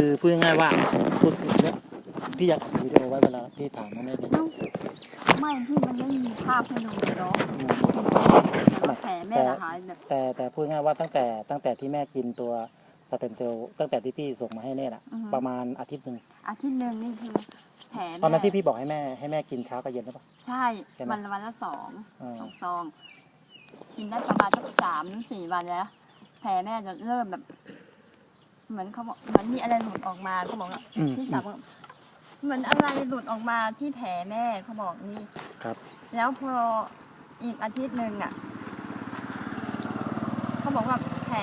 คือพูดง่ายๆว่าพูดเนี่ยพี่อยากอัดวิดีโอไว้เวลาพี่ถามน้องเนตเนี่ยไม่พี่มันไม่มีภาพให้ดูเลยเนาะอืมแผลแม่ละหายแบบแต่แต่พูดง่ายๆว่าตั้งแต่ตั้งแต่ที่แม่กินตัวสเต็มเซลล์ตั้งแต่ที่พี่ส่งมาให้เนตอะประมาณอาทิตย์หนึ่งอาทิตย์หนึ่งนี่คือแผลแม่ตอนนั้นที่พี่บอกให้แม่ให้แม่กินเช้ากับเย็นใช่ปะใช่ใช่ไหมวันละวันละสองอ่าสองซอง กินได้ประมาณสักสามถึงสี่วันแล้ว แผลแม่จะเริ่มแบบ เหมือนเขาบอกเหมือนมีอะไรหลุดออกมาเขาบอกว่าอืมพี่สาวบอกเหมือนอะไรหลุดออกมาที่แผลแม่เขาบอกนี่ครับ แล้วพออีกอาทิตย์หนึ่งอะเขาบอกว่าแผล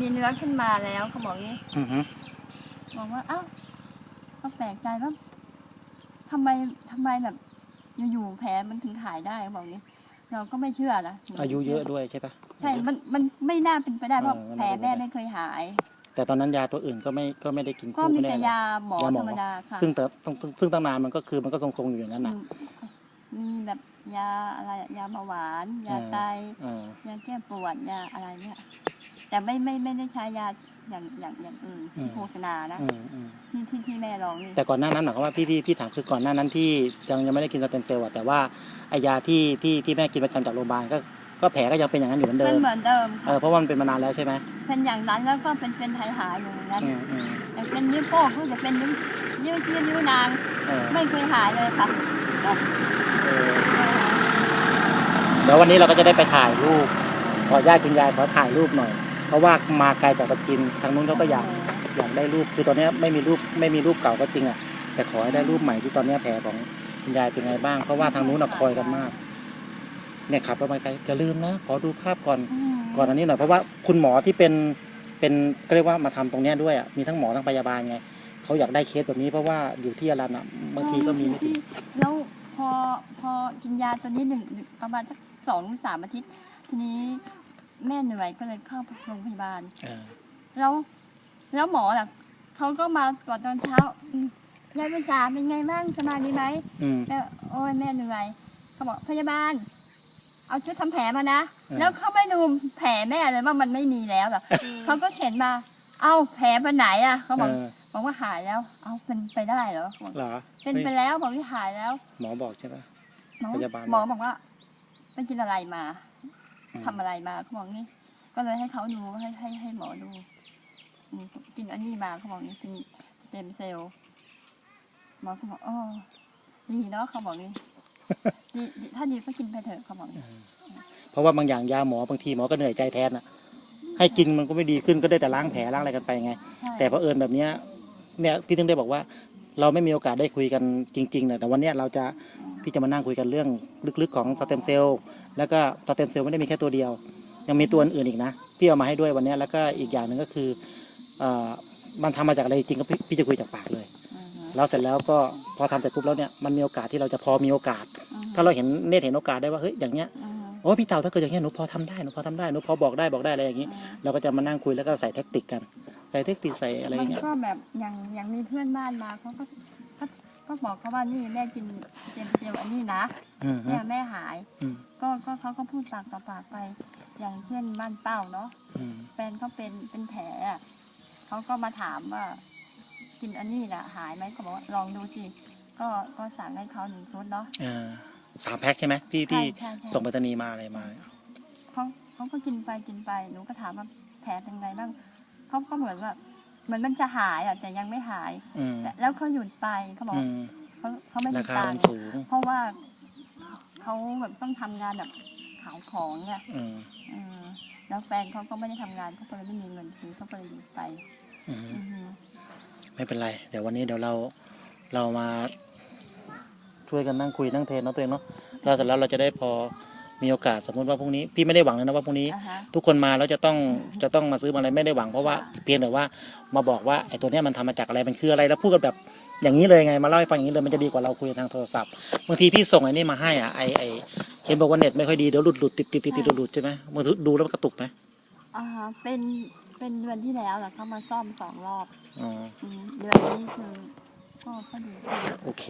มีเนื้อขึ้นมาแล้วเขาบอกนี้อือฮึบอกว่าอ้าวก็แปลกใจว่าทำไมทำไมแบบอยู่ๆแผลมันถึงหายได้เขาบอกนี้ เราก็ไม่เชื่อนะอายุเยอะด้วยใช่ปะ ใช่ มันมันไม่น่าเป็นไปได้เพราะเออแผลไม่น่าเป็นไปได้ แม่ไม่เคยหาย แต่ตอนนั้นยาตัวอื่นก็ไม่ก็ไม่ได้กินก็คู่มีไม่ได้แต่อะไรยาหมอยาหมอธรรมดาค่ะซึ่งแต่ต้องซึ่งซึ่งตั้งนานมันก็คือมันก็ทรงๆอยู่อย่างนั้นน่ะอืมมีแบบยาอะไรอะยาเบาหวาน ยาอ่าไตอ่ายาแก้ปวดยาอะไรเนี่ย แต่ไม่ไม่ไม่ได้ใช้ยาอย่างอย่างอย่างอื่นที่โฆษณานะอืมอืม ที่ที่ที่แม่ลองนี่แต่ก่อนหน้านั้นหมายความว่าพี่ที่พี่ถามคือก่อนหน้านั้นที่ยังยังไม่ได้กินสเต็มเซลล์อะแต่ว่าไอยาที่ที่ที่แม่กินประจำจากโรงพยาบาลก็ ก็แผลก็ยังเป็นอย่างนั้นอยู่เหมือนเดิเป็นมเหมือนเดิมเออค่ะเพราะว่ามันเป็นมานานแล้วใช่ไหมเป็นอย่างนั้นแล้วก็เป็นเป็นไทยหายอยู่อย่างนั้นอืมอืมแต่เป็นนิ้วโป้งก็จะเป็นนิ้วนิ้วชี้นิ้วนางเออไม่เคยหายเลยค่ะเออเดี๋ยววันนี้เราก็จะได้ไปถ่ายรูปขอญาติคุณยายขอถ่ายรูปหน่อย เพราะว่ามาไกลจากปัจจินทางนู้นเขาก็อยาก อยากได้รูปคือตอนเนี้ยไม่มีรูปไม่มีรูปเก่าก็จริงอะแต่ขอให้ได้รูปใหม่ที่ตอนเนี้ยแผลของคุณยายเป็นไงบ้าง เพราะว่าทางนู้นอะคอยกันมาก เนี่ยขับรถมาไกลจะลืมนะ ขอดูภาพก่อนมก่อนอันนี้หน่อยเพราะว่าคุณหมอที่เป็นเป็นก็เรียกว่ามาทำตรงเนี้ยด้วยอะมีทั้งหมอทั้งพยาบาลไงเขาอยากได้เคสแบบนี้เพราะว่าอยู่ที่อารันอะบางทีก็มีไม่ถึงแล้วพอพอกินยาตัวนี้หนึ่งหนึ่งประมาณสักสองถึงสามอาทิตย์ ทีนี้แม่เหนื่อยก็เลยเข้าโรงพยาบาลเออแล้วแล้วหมอล่ะเขาก็มาก่อนตอนเช้าอืมยายภาษาเป็นไงบ้างสบายดีไหมอืมแล้วโอ้ยแม่เหนื่อยเขาบอกพยาบาล เอาชุดทำแผลมานะเออแล้วเขาไม่ดูแผลแม่เลยว่ามันไม่มีแล้วหรอเขาก็เข็นมา เอาแผลไปไหนอะเขาบอกเออบอกว่าหายแล้ว เอาเป็นไปได้เหรอบอกเหรอเป็นไปแล้วบอกว่าหายแล้ว หมอบอกใช่ปะหมอพยาบาลหมอบอกว่าไปกินอะไรมาอืมทำอะไรมาเขาบอกงี้ ก็เลยให้เขาดูให้ให้ให้หมอดูอืมกินอันนี้มาเขาบอกงี้กินสเต็มเซลล์หมอเขาบอกอ๋อดีเนาะเขาบอกงี้ ดีดีถ้าดีก็กินไปเถอะเขาบอกงี้เพราะว่าบางอย่างยาหมอบางทีหมอก็เหนื่อยใจแทนอะให้กินมันก็ไม่ดีขึ้นก็ได้แต่ล้างแผลล้างอะไรกันไปไง ใช่แต่เพอเอิญแบบเนี้ยเนี่ยพี่ถึงได้บอกว่า เราไม่มีโอกาสได้คุยกันจริงๆนะแต่วันเนี้ยเราจะพี่จะมานั่งคุยกันเรื่องลึกๆของสเต็มเซลล์แล้วก็สเต็มเซลล์ไม่ได้มีแค่ตัวเดียว ยังมีตัวอื่นๆอีกนะพี่เอามาให้ด้วยวันเนี้ยแล้วก็อีกอย่างหนึ่งก็คือเอ่อมันทำมาจากอะไรจริงก็พี่พี่จะคุยจากปากเลยอือฮึ แล้วเสร็จแล้วก็พอทำเสร็จปุ๊บแล้วเนี่ยมันมีโอกาสที่เราจะพอมีโอกาสอือฮึถ้าเราเห็นเนตเห็นโอกาสได้ว่าเฮ้ยอย่างเงี้ยอือฮึโอ้พี่เต่าถ้าเกิดอย่างเงี้ยหนูพอทำได้หนูพอทำได้หนูพอบอกได้บอกได้อะไรอย่างงี้ เราก็จะมานั่งคุยแล้วก็ใส่เทคนิคกัน ใส่เทคนิคใส่อะไรอมัย่านงเงี้ยก็แบบอย่างอย่างมีเพื่อนบ้านมาเขาก็ก็ก็บอกเขาว่านี่แม่กินเจมเซลล์อันนี้นะอืมฮึเนี่ยแม่หาย อืมก็ก็เขาก็พูดปากต่อปากไป อย่างเช่นบ้านเป้าเนาะ อืม แฟนเขาเป็นเป็นแผลอะเขาก็มาถามว่า กินอันนี้น่ะหายไหมเขาบอกว่าลองดูสิก็ก็สั่งให้เขาหนึ่งชุดเนาะ อ่าสามแพ็คใช่ไหมที่ที่ใช่ใช่ ส่งไปรษณีย์มาอะไรมา เขาเขาก็กินไปกินไปหนูก็ถามว่าแผลเป็นไงบ้างเขาก็เหมือนว่าเหมือนมันจะหายอะแต่ยังไม่หายอืมแต่แล้วเขาหยุดไปเขาบอกอืมเขาเขาไม่รามีคาตัมังนค์สูงเพราะว่าเขาแบบต้องทำงานแบบขายของเนี่ย อืมอืมแล้วแฟนเขาก็ไม่ได้ทำงานเขาก็เลยไม่มีเงินซื้อเขาก็เลยหยุดไปอืมอือฮึ ไม่เป็นไร เดี๋ยววันนี้เดี๋ยวเราเรามาช่วยกันนั่งคุยนั่งเทรนเนาะตัวเองเนาะแล้วเสร็จแล้วเราจะได้พอมีโอกาสสมมติว่าพรุ่งนี้พี่ไม่ได้หวังเลยนะว่าพรุ่งนี้อ่าฮะทุกคนมาแล้วจะต้องจะต้องมาซื้อมาอะไรไม่ได้หวังเพราะว่าเพียงแต่ว่ามาบอกว่าไอ้ตัวเนี้ยมันทำมาจากอะไรมันคืออะไรแล้วพูดกันแบบอย่างนี้เลยไงมาเล่าให้ฟังอย่างนี้เลยมันจะดีกว่าเราคุยกันทางโทรศัพท์บางทีพี่ส่งไอ้นี่มาให้อะไอไอเห็นบอกว่าเน็ตไม่ค่อยดีเดี๋ยวหลุดหลุดติดติดติดติดหลุดหลุดใช่ไหมมือถือดูแล้วมันกระตุกไหมอ่าฮะเป็นเป็นเดือนที่แล้วแหละเขามาซ่อมสองรอบ อ๋ออืมเดือนนี้คือก็ก็ดีโอเค